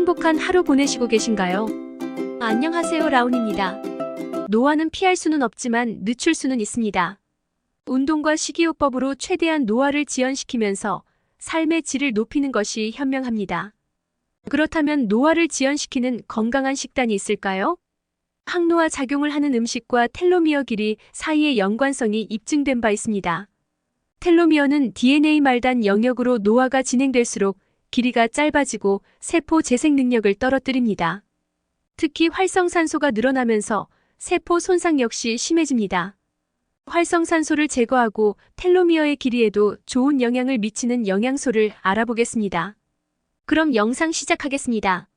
행복한 하루 보내시고 계신가요? 안녕하세요, 라운입니다. 노화는 피할 수는 없지만 늦출 수는 있습니다. 운동과 식이요법으로 최대한 노화를 지연시키면서 삶의 질을 높이는 것이 현명합니다. 그렇다면 노화를 지연시키는 건강한 식단이 있을까요? 항노화 작용을 하는 음식과 텔로미어 길이 사이의 연관성이 입증된 바 있습니다. 텔로미어는 DNA 말단 영역으로 노화가 진행될수록 길이가 짧아지고 세포 재생 능력을 떨어뜨립니다. 특히 활성산소가 늘어나면서 세포 손상 역시 심해집니다. 활성산소를 제거하고 텔로미어의 길이에도 좋은 영향을 미치는 영양소를 알아보겠습니다. 그럼 영상 시작하겠습니다.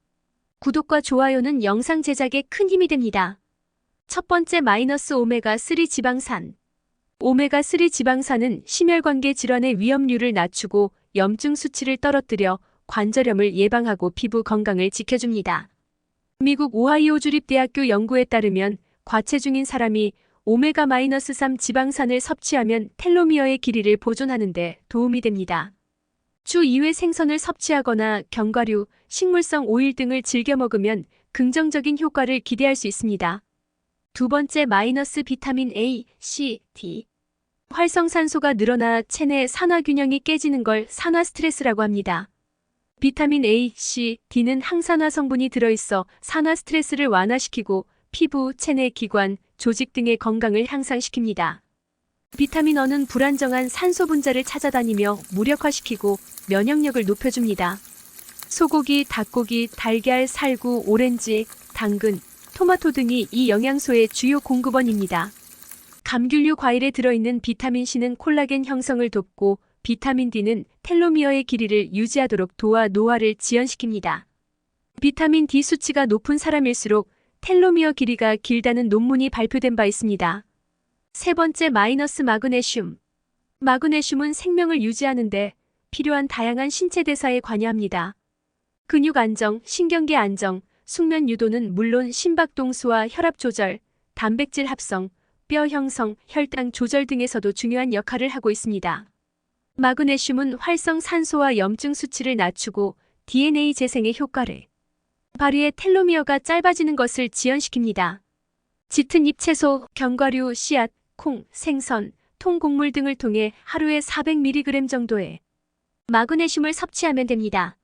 구독과 좋아요는 영상 제작에 큰 힘이 됩니다. 첫 번째 마이너스 오메가3 지방산. 오메가3 지방산은 심혈관계 질환의 위험률을 낮추고 염증 수치를 떨어뜨려 관절염을 예방하고 피부 건강을 지켜줍니다. 미국 오하이오 주립대학교 연구에 따르면 과체중인 사람이 오메가-3 지방산을 섭취하면 텔로미어의 길이를 보존하는데 도움이 됩니다. 주 2회 생선을 섭취하거나 견과류, 식물성 오일 등을 즐겨 먹으면 긍정적인 효과를 기대할 수 있습니다. 두 번째 마이너스 비타민 A, C, D. 활성산소가 늘어나 체내 산화 균형이 깨지는 걸 산화 스트레스라고 합니다. 비타민 A, C, D는 항산화 성분이 들어있어 산화 스트레스를 완화시키고 피부, 체내 기관, 조직 등의 건강을 향상시킵니다. 비타민 어는 불안정한 산소 분자를 찾아다니며 무력화시키고 면역력을 높여줍니다. 소고기, 닭고기, 달걀, 살구, 오렌지, 당근, 토마토 등이 이 영양소의 주요 공급원입니다. 감귤류 과일에 들어있는 비타민 C는 콜라겐 형성을 돕고 비타민 D는 텔로미어의 길이를 유지하도록 도와 노화를 지연시킵니다. 비타민 D 수치가 높은 사람일수록 텔로미어 길이가 길다는 논문이 발표된 바 있습니다. 세 번째 마이너스 마그네슘. 마그네슘은 생명을 유지하는데 필요한 다양한 신체 대사에 관여합니다. 근육 안정, 신경계 안정, 숙면 유도는 물론 심박동수와 혈압 조절, 단백질 합성, 뼈 형성, 혈당 조절 등에서도 중요한 역할을 하고 있습니다. 마그네슘은 활성 산소와 염증 수치를 낮추고 DNA 재생의 효과를 발휘해 텔로미어가 짧아지는 것을 지연시킵니다. 짙은 잎채소, 견과류, 씨앗, 콩, 생선, 통곡물 등을 통해 하루에 400mg 정도의 마그네슘을 섭취하면 됩니다.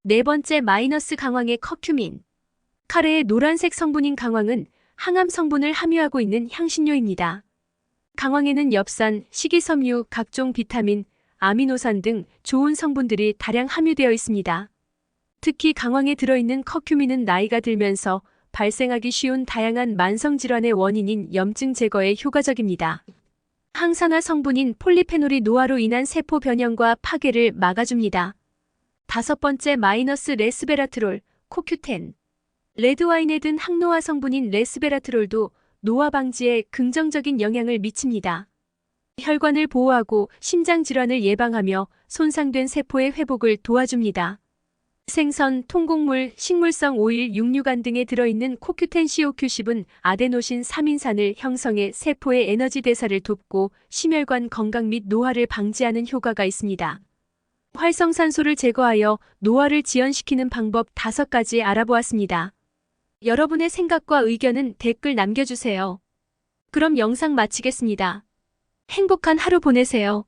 네 번째 마이너스 강황의 커큐민. 카레의 노란색 성분인 강황은 항암 성분을 함유하고 있는 향신료입니다. 강황에는 엽산, 식이섬유, 각종 비타민, 아미노산 등 좋은 성분들이 다량 함유되어 있습니다. 특히 강황에 들어있는 커큐민은 나이가 들면서 발생하기 쉬운 다양한 만성질환의 원인인 염증 제거에 효과적입니다. 항산화 성분인 폴리페놀이 노화로 인한 세포 변형과 파괴를 막아줍니다. 다섯 번째 마이너스 레스베라트롤, 코큐텐. 레드와인에 든 항노화 성분인 레스베라트롤도 노화 방지에 긍정적인 영향을 미칩니다. 혈관을 보호하고 심장 질환을 예방하며 손상된 세포의 회복을 도와줍니다. 생선, 통곡물, 식물성 오일, 육류간 등에 들어있는 코큐텐 COQ10은 아데노신 3인산을 형성해 세포의 에너지 대사를 돕고 심혈관 건강 및 노화를 방지하는 효과가 있습니다. 활성산소를 제거하여 노화를 지연시키는 방법 5가지 알아보았습니다. 여러분의 생각과 의견은 댓글 남겨주세요. 그럼 영상 마치겠습니다. 행복한 하루 보내세요.